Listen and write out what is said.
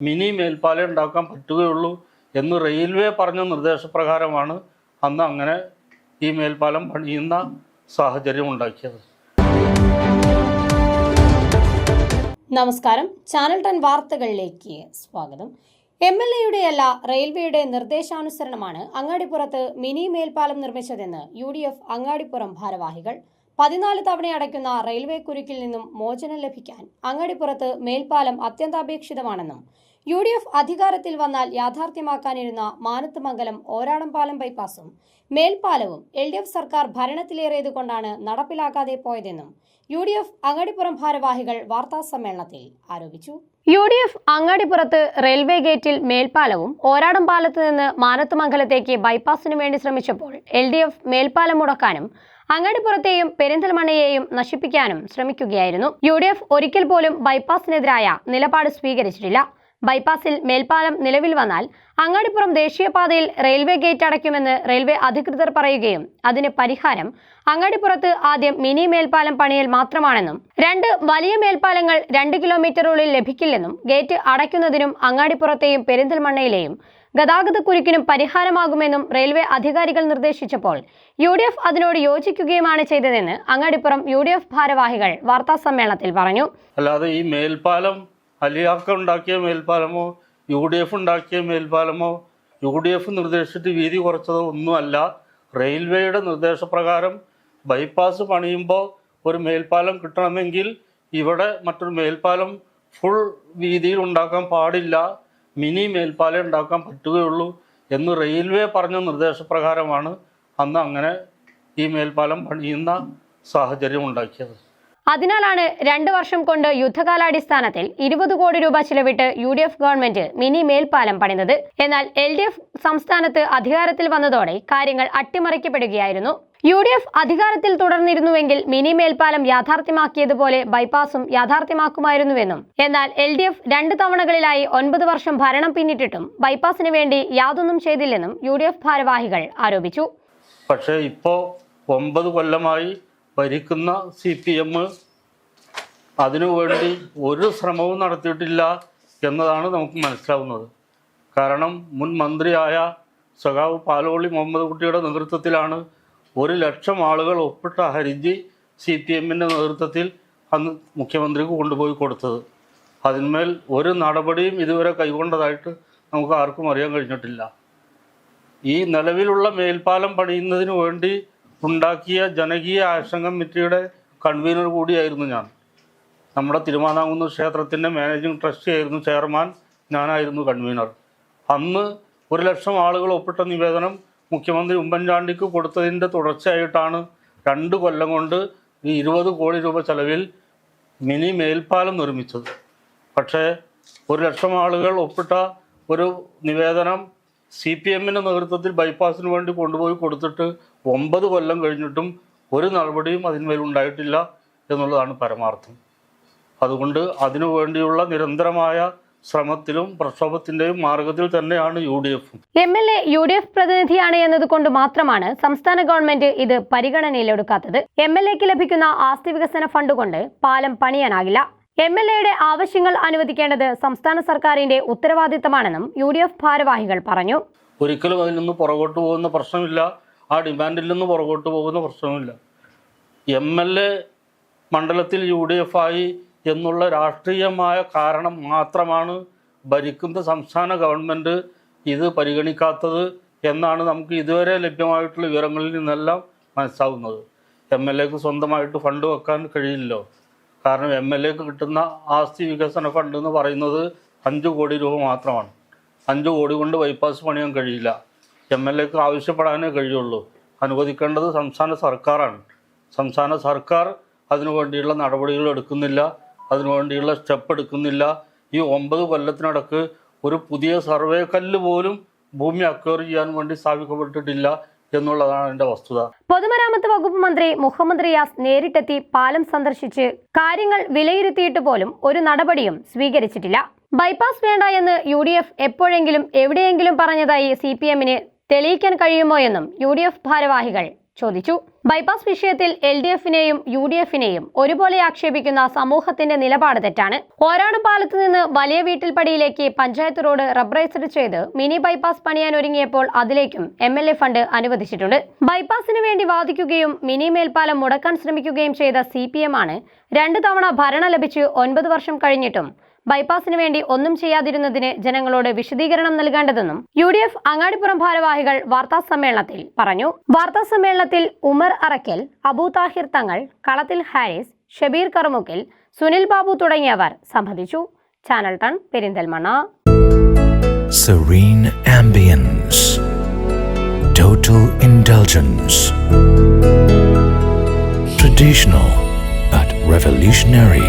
Mini മേൽപ്പാലം ഉണ്ടാക്കാൻ പറ്റുകയുള്ളൂ എന്ന് റെയിൽവേ പറഞ്ഞ നിർദ്ദേശപ്രകാരമാണ് അന്ന് അങ്ങനെ ഈ മേൽപ്പാലം പണിയുന്ന സാഹചര്യം ഉണ്ടാക്കിയത്. നമസ്കാരം. ചാനൽ ടെൻ വാർത്തകളിലേക്ക് സ്വാഗതം. എം എൽ എയുടെ അല്ല റെയിൽവേയുടെ നിർദ്ദേശാനുസരണമാണ് അങ്ങാടിപ്പുറത്ത് മിനി മേൽപ്പാലം നിർമ്മിച്ചതെന്ന് യു ഡി എഫ് അങ്ങാടിപ്പുറം ഭാരവാഹികൾ പതിനാല് തവണ അടയ്ക്കുന്ന റെയിൽവേ കുരുക്കിൽ നിന്നും മോചനം ലഭിക്കാൻ അങ്ങാടിപ്പുറത്ത് മേൽപ്പാലം അത്യന്താപേക്ഷിതമാണെന്നും യു ഡി എഫ് അധികാരത്തിൽ വന്നാൽ യാഥാർത്ഥ്യമാക്കാനിരുന്ന മാനത്തുമംഗലം ഓരാടംപാലം ബൈപ്പാസും മേൽപ്പാലവും എൽ ഡി എഫ് സർക്കാർ ഭരണത്തിലേറിയത് കൊണ്ടാണ് നടപ്പിലാക്കാതെ പോയതെന്നും യു ഡി എഫ് അങ്ങാടിപ്പുറം ഭാരവാഹികൾ വാർത്താ സമ്മേളനത്തിൽ ആരോപിച്ചു. യു ഡി എഫ് അങ്ങാടിപ്പുറത്ത് റെയിൽവേ ഗേറ്റിൽ മേൽപ്പാലവും ഓരാടം പാലത്ത് നിന്ന് മാനത്തുമംഗലത്തേക്ക് ബൈപ്പാസിനു വേണ്ടി ശ്രമിച്ചപ്പോൾ എൽ ഡി എഫ് മേൽപ്പാലം മുടക്കാനും അങ്ങാടിപ്പുറത്തെയും പെരിന്തൽമണ്ണയെയും നശിപ്പിക്കാനും ശ്രമിക്കുകയായിരുന്നു. യു ഡി എഫ് ഒരിക്കൽ പോലും ബൈപ്പാസിനെതിരായ നിലപാട് സ്വീകരിച്ചിട്ടില്ല. ബൈപ്പാസിൽ മേൽപ്പാലം നിലവിൽ വന്നാൽ അങ്ങാടിപ്പുറം ദേശീയപാതയിൽ റെയിൽവേ ഗേറ്റ് അടയ്ക്കുമെന്ന് റെയിൽവേ അധികൃതർ പറയുകയും അതിന് പരിഹാരം അങ്ങാടിപ്പുറത്ത് ആദ്യം മിനി മേൽപ്പാലം പണിയൽ മാത്രമാണെന്നും രണ്ട് വലിയ മേൽപ്പാലങ്ങൾ രണ്ട് കിലോമീറ്ററുള്ളിൽ ലഭിക്കില്ലെന്നും ഗേറ്റ് അടയ്ക്കുന്നതിനും അങ്ങാടിപ്പുറത്തെയും പെരിന്തൽമണ്ണയിലെയും ഗതാഗതക്കുരുക്കിനും പരിഹാരമാകുമെന്നും റെയിൽവേ അധികാരികൾ നിർദ്ദേശിച്ചപ്പോൾ യു ഡി എഫ് അതിനോട് യോജിക്കുകയുമാണ് ചെയ്തതെന്ന് അങ്ങാടിപ്പുറം യു ഡി എഫ് ഭാരവാഹികൾ വാർത്താസമ്മേളനത്തിൽ പറഞ്ഞു. അല്ലാതെ ഈ മേൽപ്പാലം അലിയാക്ക ഉണ്ടാക്കിയ മേൽപ്പാലമോ യു ഡി എഫ് ഉണ്ടാക്കിയ മേൽപ്പാലമോ യു ഡി എഫ് നിർദ്ദേശിച്ചിട്ട് വീതി കുറച്ചതോ ഒന്നുമല്ല. റെയിൽവേയുടെ നിർദ്ദേശപ്രകാരം ബൈപ്പാസ് പണിയുമ്പോൾ ഒരു മേൽപ്പാലം കിട്ടണമെങ്കിൽ ഇവിടെ മറ്റൊരു മേൽപ്പാലം ഫുൾ വീതിയിൽ ഉണ്ടാക്കാൻ പാടില്ല. മിനി മേൽപ്പാലം ഉണ്ടാക്കാൻ പറ്റുകയുള്ളൂ എന്ന് റെയിൽവേ പറഞ്ഞ നിർദ്ദേശപ്രകാരമാണ് അന്ന് അങ്ങനെ ഈ മേൽപ്പാലം പണിയുന്ന സാഹചര്യം ഉണ്ടാക്കിയത്. അതിനാലാണ് രണ്ട് വർഷം കൊണ്ട് യുദ്ധകാലാടിസ്ഥാനത്തിൽ ഇരുപത് കോടി രൂപ ചിലവിട്ട് U D F government mini മേൽപ്പാലം പണിതത്. എന്നാൽ എൽ ഡി എഫ് സംസ്ഥാനത്ത് അധികാരത്തിൽ വന്നതോടെ കാര്യങ്ങൾ അട്ടിമറിക്കപ്പെടുകയായിരുന്നു. യു ഡി എഫ് അധികാരത്തിൽ തുടർന്നിരുന്നുവെങ്കിൽ മിനി മേൽപ്പാലം യാഥാർത്ഥ്യമാക്കിയതുപോലെ ബൈപ്പാസും യാഥാർത്ഥ്യമാക്കുമായിരുന്നുവെന്നും എന്നാൽ എൽ ഡി എഫ് രണ്ട് തവണകളിലായി ഒൻപത് വർഷം ഭരണം പിന്നിട്ടിട്ടും ബൈപ്പാസിന് വേണ്ടി യാതൊന്നും ചെയ്തില്ലെന്നും യു ഡി എഫ് ഭാരവാഹികൾ ആരോപിച്ചു. പക്ഷേ ഇപ്പോ ഒമ്പത് കൊല്ലമായി ഭരിക്കുന്ന സി പി എം അതിനുവേണ്ടി ഒരു ശ്രമവും നടത്തിയിട്ടില്ല എന്നതാണ് നമുക്ക് മനസ്സിലാവുന്നത്. കാരണം മുൻ മന്ത്രിയായ സഖാവ് പാലോളി മുഹമ്മദ് കുട്ടിയുടെ നേതൃത്വത്തിലാണ് ഒരു ലക്ഷം ആളുകൾ ഒപ്പിട്ട ഹരിജി സി പി എമ്മിന്റെ നേതൃത്വത്തിൽ അന്ന് മുഖ്യമന്ത്രിക്ക് കൊണ്ടുപോയി കൊടുത്തത്. അതിന്മേൽ ഒരു നടപടിയും ഇതുവരെ കൈകൊണ്ടതായിട്ട് നമുക്ക് ആർക്കും അറിയാൻ കഴിഞ്ഞിട്ടില്ല. ഈ നിലവിലുള്ള മേൽപ്പാലം പണിയുന്നതിന് വേണ്ടി ഉണ്ടാക്കിയ ജനകീയ ആക്ഷൻ കമ്മിറ്റിയുടെ കൺവീനർ കൂടിയായിരുന്നു ഞാൻ. നമ്മുടെ തിരുമാനാകുന്ന ക്ഷേത്രത്തിന്റെ മാനേജിംഗ് ട്രസ്റ്റി ആയിരുന്നു ചെയർമാൻ ഞാനായിരുന്നു കൺവീനർ അന്ന് ഒരു ലക്ഷം ആളുകൾ ഒപ്പിട്ട നിവേദനം മുഖ്യമന്ത്രി ഉമ്മൻചാണ്ടിക്ക് കൊടുത്തതിന്റെ തുടർച്ചയായിട്ടാണ് രണ്ട് കൊല്ലം കൊണ്ട് ഈ ഇരുപത് കോടി രൂപ ചെലവിൽ മിനി മേൽപ്പാലം നിർമ്മിച്ചത്. പക്ഷേ ഒരു ലക്ഷം ആളുകൾ ഒപ്പിട്ട ഒരു നിവേദനം സി പി എമ്മിന്റെ നേതൃത്വത്തിൽ ബൈപ്പാസിന് വേണ്ടി കൊണ്ടുപോയി കൊടുത്തിട്ട് ഒമ്പത് കൊല്ലം കഴിഞ്ഞിട്ടും ഒരു നടപടിയും അതിന്മേൽ ഉണ്ടായിട്ടില്ല എന്നുള്ളതാണ് പരമാർത്ഥം. അതുകൊണ്ട് അതിനു വേണ്ടിയുള്ള നിരന്തരമായ ശ്രമത്തിലും പ്രക്ഷോഭത്തിന്റെയും മാർഗത്തിൽ തന്നെയാണ് യു ഡി എഫും. M L A U D F പ്രതിനിധിയാണ് എന്നതുകൊണ്ട് മാത്രമാണ് സംസ്ഥാന ഗവൺമെന്റ് ഇത് പരിഗണനയിലെടുക്കാത്തത്. എം എൽ എക്ക് ലഭിക്കുന്ന ആസ്തി വികസന ഫണ്ട് കൊണ്ട് പാലം പണിയാനാകില്ല. എം എൽ എയുടെ ആവശ്യങ്ങൾ അനുവദിക്കേണ്ടത് സംസ്ഥാന സർക്കാരിന്റെ ഉത്തരവാദിത്തമാണെന്നും യു ഡി എഫ് ഭാരവാഹികൾ പറഞ്ഞു. ഒരിക്കലും അതിൽ നിന്ന് പുറകോട്ട് പോകുന്ന പ്രശ്നമില്ല. ആ ഡിമാൻഡിൽ നിന്ന് പുറകോട്ട് പോകുന്ന പ്രശ്നമില്ല. എം എൽ എ മണ്ഡലത്തിൽ യു ഡി എഫ് ആയി എന്നുള്ള രാഷ്ട്രീയമായ കാരണം മാത്രമാണ് ഭരിക്കുന്ന സംസ്ഥാന ഗവൺമെന്റ് ഇത് പരിഗണിക്കാത്തത് എന്നാണ് നമുക്ക് ഇതുവരെ ലഭ്യമായിട്ടുള്ള വിവരങ്ങളിൽ നിന്നെല്ലാം മനസ്സിലാവുന്നത്. എം എൽ എക്ക് സ്വന്തമായിട്ട് ഫണ്ട് വെക്കാൻ കഴിയില്ലല്ലോ. കാരണം എം എൽ എക്ക് കിട്ടുന്ന ആസ്തി വികസന ഫണ്ട് എന്ന് പറയുന്നത് അഞ്ച് കോടി രൂപ മാത്രമാണ്. അഞ്ച് കോടി കൊണ്ട് ബൈപ്പാസ് പണിയാൻ കഴിയില്ല. എം എൽ എക്ക് ആവശ്യപ്പെടാനേ കഴിയുള്ളൂ. അനുവദിക്കേണ്ടത് സംസ്ഥാന സർക്കാരാണ്. സംസ്ഥാന സർക്കാർ അതിനു വേണ്ടിയുള്ള നടപടികൾ എടുക്കുന്നില്ല അതിനു വേണ്ടിയുള്ള സ്റ്റെപ്പ് എടുക്കുന്നില്ല. ഈ ഒമ്പത് കൊല്ലത്തിനടക്ക് ഒരു പുതിയ സർവേ കല്ല് പോലും ഭൂമി അക്വയർ ചെയ്യാൻ വേണ്ടി സ്ഥാപിക്കപ്പെട്ടിട്ടില്ല. എന്നുള്ളതാണ് എന്റെ വസ്തുത. പൊതുമരാമത്ത് വകുപ്പ് മന്ത്രി മുഹമ്മദ് റിയാസ് നേരിട്ടെത്തി പാലം സന്ദർശിച്ച് കാര്യങ്ങൾ വിലയിരുത്തിയിട്ട് പോലും ഒരു നടപടിയും സ്വീകരിച്ചിട്ടില്ല. ബൈപ്പാസ് വേണ്ട എന്ന് യു ഡി എഫ് എപ്പോഴെങ്കിലും എവിടെയെങ്കിലും പറഞ്ഞതായി സി പി എമ്മിന് തെളിയിക്കാൻ കഴിയുമോ എന്നും യു ഡി എഫ് ഭാരവാഹികൾ ചോദിച്ചു. ബൈപ്പാസ് വിഷയത്തിൽ എൽ ഡി എഫിനെയും യു ഡി എഫിനെയും ഒരുപോലെ ആക്ഷേപിക്കുന്ന സമൂഹത്തിന്റെ നിലപാട് തെറ്റാണ്. ഓരാട് പാലത്ത് നിന്ന് വലിയ വീട്ടിൽപ്പടിയിലേക്ക് പഞ്ചായത്ത് റോഡ് റബ്ബറൈസ്ഡ് ചെയ്ത് മിനി ബൈപ്പാസ് പണിയാൻ ഒരുങ്ങിയപ്പോൾ അതിലേക്കും എം എൽ എ ഫണ്ട് അനുവദിച്ചിട്ടുണ്ട്. ബൈപ്പാസിന് വേണ്ടി വാദിക്കുകയും മിനി മേൽപ്പാലം മുടക്കാൻ ശ്രമിക്കുകയും ചെയ്ത സി പി എം ആണ് രണ്ടു തവണ ഭരണം ലഭിച്ച് ഒൻപത് വർഷം കഴിഞ്ഞിട്ടും ബൈപ്പാസിന് വേണ്ടി ഒന്നും ചെയ്യാതിരുന്നതിന് ജനങ്ങളോട് വിശദീകരണം നൽകേണ്ടതെന്നും യു ഡി എഫ് അങ്ങാടിപ്പുറം ഭാരവാഹികൾ വാർത്താ സമ്മേളനത്തിൽ പറഞ്ഞു വാർത്താ സമ്മേളനത്തിൽ ഉമർ അറക്കൽ അബൂ താഹിർ തങ്ങൾ കളത്തിൽ ഹാരിസ് ഷബീർ കറുമുക്കിൽ സുനിൽ ബാബു തുടങ്ങിയവർ സംബന്ധിച്ചു channel ten Perinthalmanna. Total indulgence. Traditional but revolutionary.